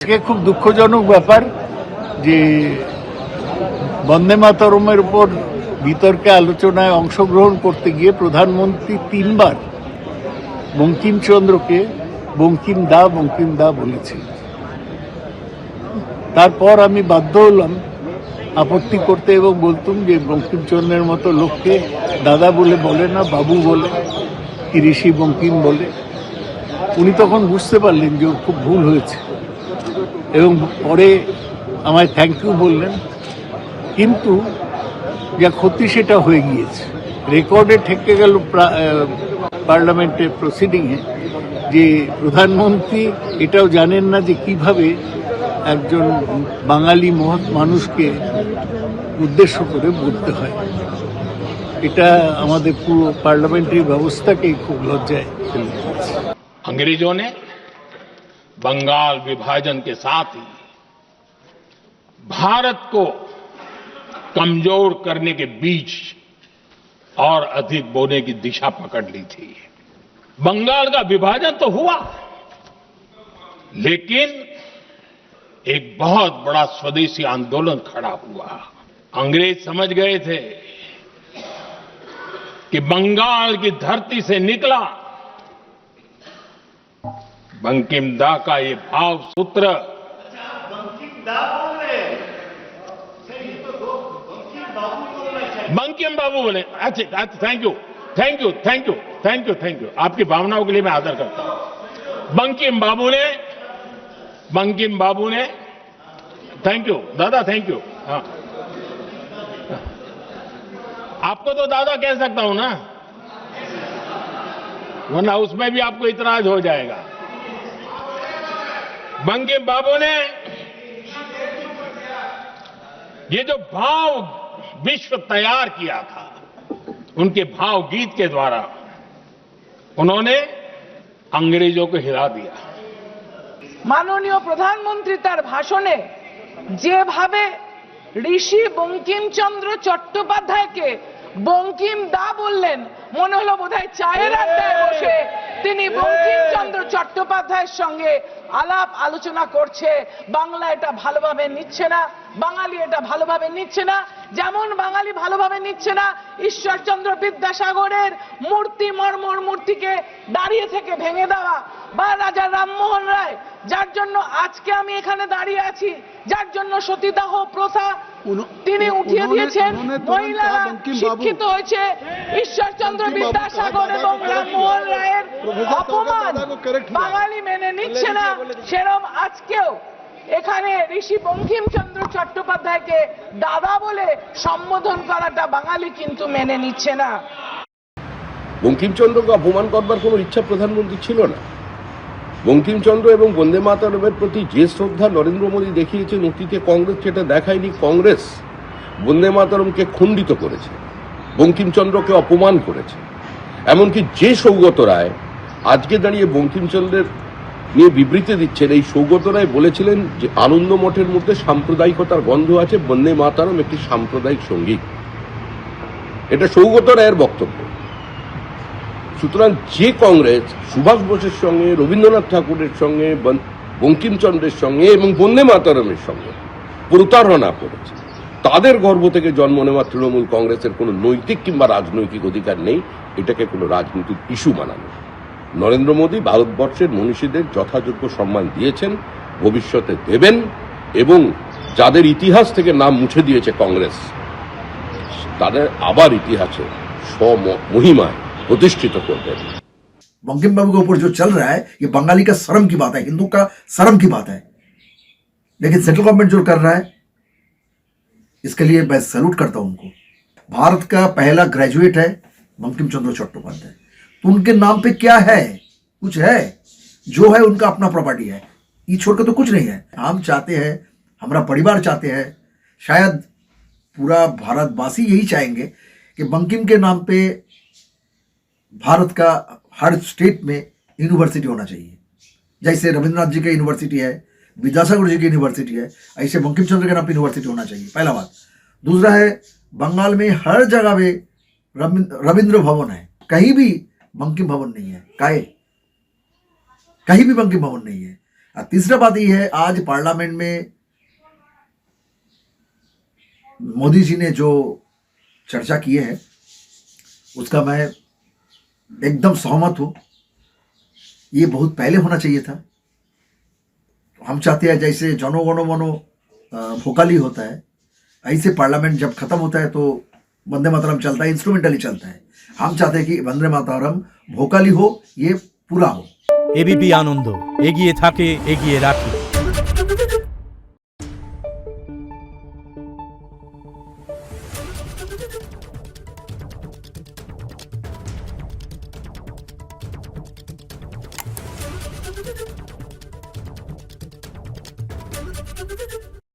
আজকে খুব দুঃখজনক ব্যাপার যে বন্দে মাতরমের উপর বিতর্কে আলোচনায় অংশগ্রহণ করতে গিয়ে প্রধানমন্ত্রী তিনবার বঙ্কিমচন্দ্রকে বঙ্কিম দা বঙ্কিম দা বলেছেন তারপর আমি বাধ্য হলাম আপত্তি করতে এবং বলতুম যে বঙ্কিমচন্দ্রের মতো লোককে দাদা বলে বলে না, বাবু বলে, কি ঋষি বঙ্কিম বলে। উনি তখন বুঝতে পারলেন যে খুব ভুল হয়েছে। এবং পরে আমায় থ্যাংক ইউ বললেন। কিন্তু যা ক্ষতি সেটা হয়ে গিয়েছে। রেকর্ডে ঠেকে গেল পার্লামেন্টের প্রসিডিংয়ে যে প্রধানমন্ত্রী এটাও জানেন না যে কীভাবে একজন বাঙালি মহৎ মানুষকে উদ্দেশ্য করে বলতে হয়। এটা আমাদের পুরো পার্লামেন্টারি ব্যবস্থাকেই খুব লজ্জায় ফেলে দিয়েছে। बंगाल विभाजन के साथ ही भारत को कमज़ोर करने के बीच और अधिक बोने की दिशा पकड़ ली थी। बंगाल का विभाजन तो हुआ, लेकिन एक बहुत बड़ा स्वदेशी आंदोलन खड़ा हुआ। अंग्रेज़ समझ गए थे कि बंगाल की धरती से निकला बंकिम दा का ये भाव सूत्र। बंकिम बाबू बोले। अच्छा अच्छा thank you thank you thank you thank you thank you आपकी भावनाओं के लिए मैं आदर करता हूँ। बंकिम बाबू ने बंकिम बाबू ने थैंक यू दादा थैंक यू हाँ। आपको तो दादा कह सकता हूँ ना? वरना उसमें भी आपको इतराज हो जाएगा। बंकिम बाबू ने ये जो भाव विश्व तैयार किया था उनके भाव गीत के द्वारा उन्होंने अंग्रेजों को हिला दिया মাননীয় প্রধানমন্ত্রী তার ভাষণে যেভাবে ঋষি বঙ্কিমচন্দ্র চট্টোপাধ্যায়কে বঙ্কিম দা বললেন মনে হলো বোধহয় চায়ের আড্ডায় বসে তিনি বঙ্কিমচন্দ্র চট্টোপাধ্যায়ের সঙ্গে আলাপ আলোচনা করছে। বাংলা এটা ভালোভাবে নিচ্ছে না বাঙালি এটা ভালোভাবে নিচ্ছে না। যেমন বাঙালি ভালোভাবে নিচ্ছে না ঈশ্বরচন্দ্র বিদ্যাসাগরের মূর্তি মর্মর মূর্তিকে দাঁড়িয়ে থেকে ভেঙে দেওয়া বা রাজা রামমোহন রায় যার জন্য আজকে আমি এখানে দাঁড়িয়ে আছি যার জন্য সতীদাহ প্রথা তিনি উঠিয়ে দিয়েছেন। মহিলারা শিক্ষিত হয়েছে। ঈশ্বরচন্দ্র বিদ্যাসাগর এবং রামমোহন রায়ের অপমান বাঙালি মেনে নিচ্ছে না। সেরম আজকেও এখানে ঋষি বঙ্কিমচন্দ্র চট্টোপাধ্যায়কে দাদা বলে সম্বোধন করাটা বাঙালি কিন্তু মেনে নিচ্ছে না। বঙ্কিমচন্দ্রকে অপমান করবার কোনো ইচ্ছা প্রধানমন্ত্রী ছিল না। বঙ্কিমচন্দ্র এবং বন্দে মাতরমের প্রতি যে শ্রদ্ধা নরেন্দ্র মোদী দেখিয়েছেন, অতীতে কংগ্রেস সেটা দেখায়নি, কংগ্রেস বন্দে মাতরমকে খণ্ডিত করেছে, বঙ্কিমচন্দ্রকে অপমান করেছে। এমনকি যে সৌগত রায় আজকে দাঁড়িয়ে বঙ্কিমচন্দ্রের নিয়ে বিবৃতি দিচ্ছেন, এই সৌগত রায় বলেছিলেন যে আনন্দ মঠের মধ্যে সাম্প্রদায়িকতার গন্ধ আছে, বন্দে মাতারম একটি সাম্প্রদায়িক সংগীত এটা সৌগত রায়ের বক্তব্য। সুতরাং যে কংগ্রেস সুভাষ বোসের সঙ্গে, রবীন্দ্রনাথ ঠাকুরের সঙ্গে বঙ্কিমচন্দ্রের সঙ্গে এবং বন্দে মাতারমের সঙ্গে প্রতারণা করেছে। তাদের গর্ভ থেকে জন্ম নেওয়া তৃণমূল কংগ্রেসের কোনো নৈতিক কিংবা রাজনৈতিক অধিকার নেই, এটাকে কোনো রাজনৈতিক ইস্যু বানানো নরেন্দ্র মোদী ভারতবর্ষের মনীষীদের যথাযোগ্য সম্মান দিয়েছেন, ভবিষ্যতে দেবেন এবং যাদের ইতিহাস থেকে নাম মুছে দিয়েছে কংগ্রেস, তাদের আবার ইতিহাসে স্বমহিমায় প্রতিষ্ঠিত করবেন बंकिम बाबू के ऊपर जो चल रहा है ये बंगाली का शर्म की बात है हिंदू का शर्म की बात है लेकिन सेंट्रल गवर्नमेंट जो कर रहा है इसके लिए मैं सैल्यूट करता हूं उनको भारत का पहला ग्रेजुएट है बंकिम चंद्र चट्टोपाध्याय तो उनके नाम पे क्या है कुछ है जो है उनका अपना प्रॉपर्टी है ये छोड़कर तो कुछ नहीं है हम चाहते हैं हमारा परिवार चाहते हैं शायद पूरा भारतवासी यही चाहेंगे कि बंकिम के नाम पे भारत का हर स्टेट में यूनिवर्सिटी होना चाहिए। जैसे रविंद्रनाथ जी का यूनिवर्सिटी है, विद्यासागर जी की यूनिवर्सिटी है, ऐसे बंकिम चंद्र के नाम पे यूनिवर्सिटी होना चाहिए, पहला बात। दूसरा है, बंगाल में हर जगह पे रविंद्र भवन है। कहीं भी बंकिम भवन नहीं है, काहे? कहीं भी बंकिम भवन नहीं है। और तीसरा बात यह है, आज पार्लियामेंट में मोदी जी ने जो चर्चा किए है, उसका मैं एकदम सहमत हूं ये बहुत पहले होना चाहिए था हम चाहते हैं जैसे जनगण मनो भोकाली होता है ऐसे पार्लियामेंट जब खत्म होता है तो वंदे मातरम चलता है इंस्ट्रूमेंटली चलता है हम चाहते हैं कि वंदे मातरम भोकाली हो ये पूरा हो এবিপি আনন্দ এগিয়ে থাকে এগিয়ে রাখে